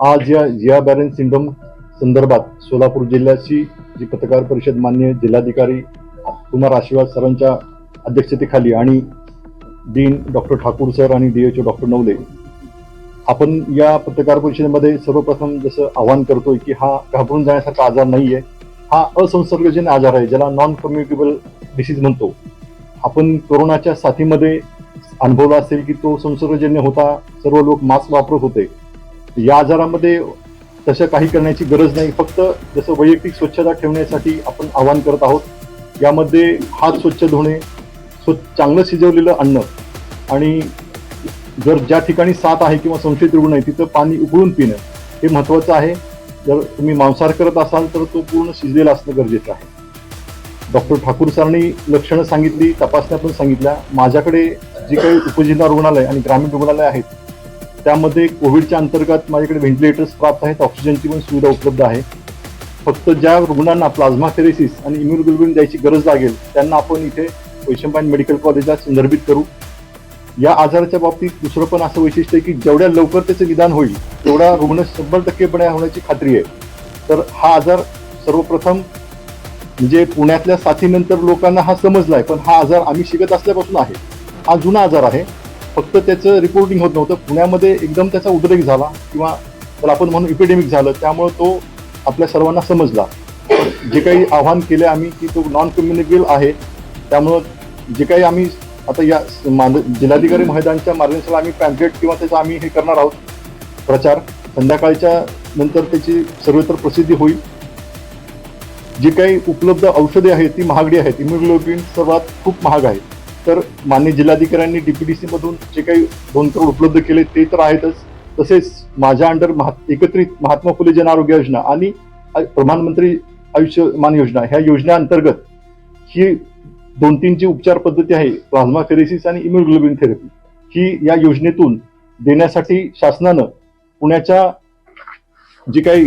आज या जिया baron syndrome संदर्भात सोलापूर जिल्ह्याची जी पत्रकार परिषद मान्य जिल्हाधिकारी कुमार आशीर्वाद सरांच्या अध्यक्षतेखाली आणि डीन डॉक्टर ठाकूर सर आणि D H O doctor Navale आपण या पत्रकार परिषदेमध्ये सर्वप्रथम जसं आवाहन करतोय की हा घाबरून जाण्यासारखा आजार नाहीये हा असंसर्गजन्य आजार आहे ज्याला नॉन कम्युनिकेबल डिसीज म्हणतो. आपण कोरोनाच्या साथीमध्ये अनुभवला असेल की तो संसर्गजन्य होता सर्व लोक मास्क वापरत होते. या आजारामध्ये तसं काही करण्याची गरज नाही. फक्त जसं वैयक्तिक स्वच्छता ठेवण्यासाठी आपण आवाहन करत आहोत. यामध्ये हात स्वच्छ धुणे स्व चांगलं शिजवलेलं अन्न आणि जर ज्या ठिकाणी साथ आहे किंवा संशयित रुग्ण आहे तिथं पाणी उकळून पिणं हे महत्त्वाचं आहे. जर तुम्ही मांसाहार करत असाल तर तो पूर्ण शिजलेला असणं गरजेचं आहे. डॉक्टर ठाकूर सरांनी लक्षणं सांगितली तपासण्या पण सांगितल्या. माझ्याकडे जी काही उपजिल्हा रुग्णालय आणि ग्रामीण रुग्णालय आहेत त्यामध्ये कोविडच्या अंतर्गत माझ्याकडे व्हेंटिलेटर्स प्राप्त आहेत ऑक्सिजनची पण सुविधा उपलब्ध आहे. फक्त ज्या रुग्णांना प्लाझ्मा थेरेसिस आणि इम्युनोग्लोबिन द्यायची गरज लागेल त्यांना आपण इथे वैशंपायन मेडिकल कॉलेजला संदर्भित करू. या आजाराच्या बाबतीत दुसरं पण असं वैशिष्ट्य आहे की जेवढ्या लवकर त्याचं निदान होईल तेवढा रुग्ण शंभर टक्के होण्याची खात्री आहे. तर हा आजार सर्वप्रथम म्हणजे पुण्यातल्या साथीनंतर लोकांना हा समजला आहे पण हा आजार आम्ही शिकत असल्यापासून आहे. हा जुना आजार आहे. फक्त त्याचं रिपोर्टिंग होत नव्हतं. पुण्यामध्ये एकदम त्याचा उद्रेक झाला किंवा त्याला आपण म्हणून इपिडेमिक झालं त्यामुळे तो आपल्या सर्वांना समजला. जे काही आव्हान केले आम्ही की तो नॉन कम्युनिकेबल आहे. त्यामुळं जे काही आम्ही आता या मान- जिल्हाधिकारी महोदयांच्या मार्गदर्शनाला आम्ही पॅम्पलेट किंवा त्याचा आम्ही हे करणार आहोत प्रचार. संध्याकाळच्या नंतर त्याची सर्वत्र प्रसिद्धी होईल. जी काही उपलब्ध औषधे आहेत ती महागडी आहेत. इम्युग्लोबिन सर्वात खूप महाग आहे. तर मान्य जिल्हाधिकाऱ्यांनी डीपीडीसी मधून जे काही दोन करोड उपलब्ध केले ते तर आहेतच. तसेच माझ्या अंडर महा एकत्रित महात्मा फुले जन आरोग्य योजना आणि प्रधानमंत्री आयुष्यमान योजना ह्या योजनेअंतर्गत ही दोन तीन जी उपचार पद्धती आहे प्लाझ्मा थेरेसिस आणि इम्युग्लोबिन थेरपी ही या योजनेतून देण्यासाठी शासनानं पुण्याच्या जे काही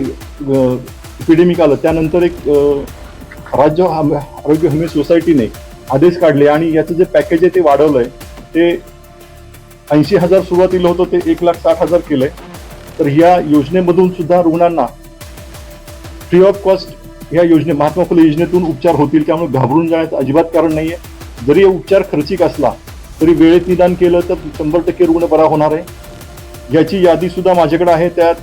एपिडेमिक आलं त्यानंतर एक राज्य आरोग्य हमी सोसायटीने आदेश काढले आणि याचं जे पॅकेज आहे ते वाढवलंय ते ऐंशी हजार सुरुवातीला होतं ते एक लाख साठ हजार केलंय. तर या योजनेमधून सुद्धा रुग्णांना फ्री ऑफ कॉस्ट या योजने महात्मा फुले योजनेतून उपचार होतील त्यामुळे घाबरून जाण्याचं अजिबात कारण नाहीये. जरी उपचार खर्चिक असला तरी वेळेत निदान केलं तर शंभर टक्के रुग्ण बरा होणार आहे. याची यादी सुद्धा माझ्याकडे आहे त्यात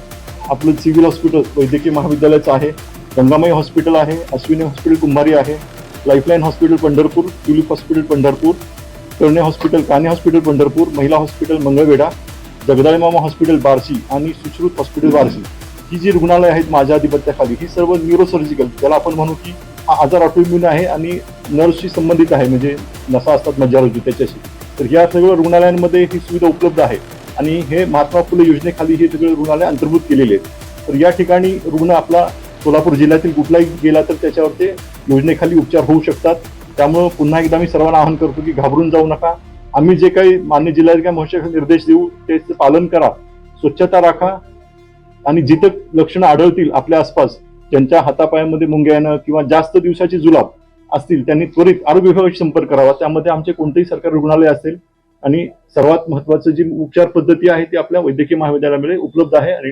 आपलं सिव्हिल हॉस्पिटल वैद्यकीय महाविद्यालयाचं आहे गंगामाई हॉस्पिटल आहे अश्विनी हॉस्पिटल कुंभारी आहे. Lifeline hospital Pandharpur Tulip hospital Pandharpur Karne hospital Kane hospital Pandharpur महिला हॉस्पिटल मंगळवेढा जगदाळे मामा हॉस्पिटल बार्शी आणि सुश्रुत हॉस्पिटल बार्शी. ही जी रुग्णालय आहेत माझ्या आधिपत्याखाली ही सर्व न्यूरोसर्जिकल ज्याला आपण म्हणू की हा आजार ऑटोइम्युन आहे आणि नर्सशी संबंधित आहे म्हणजे नसा असतात मज्जारोजी त्याच्याशी. तर या सगळ्या रुग्णालयांमध्ये ही सुविधा उपलब्ध आहे आणि हे महात्मा फुले योजनेखाली हे सगळे रुग्णालय अंतर्भूत केलेले आहेत. तर या ठिकाणी रुग्ण आपला सोलापूर जिल्ह्यातील कुठलाही गेला तर त्याच्यावरती योजनेखाली उपचार होऊ शकतात. त्यामुळं पुन्हा एकदा मी सर्वांना आवाहन करतो की घाबरून जाऊ नका. आम्ही जे काही मान्य जिल्हाधिकारी महोदयाचे निर्देश देऊ त्याचं पालन करा. स्वच्छता राखा आणि जिथं लक्षणं आढळतील आपल्या आसपास ज्यांच्या हातापायामध्ये मुंग्या येणं किंवा जास्त दिवसाची जुलाब असतील त्यांनी त्वरित आरोग्य विभागाशी संपर्क करावा. त्यामध्ये आमचे कोणतेही सरकारी रुग्णालय असेल आणि सर्वात महत्वाचं जी उपचार पद्धती आहे ती आपल्या वैद्यकीय महाविद्यालयामध्ये उपलब्ध आहे आणि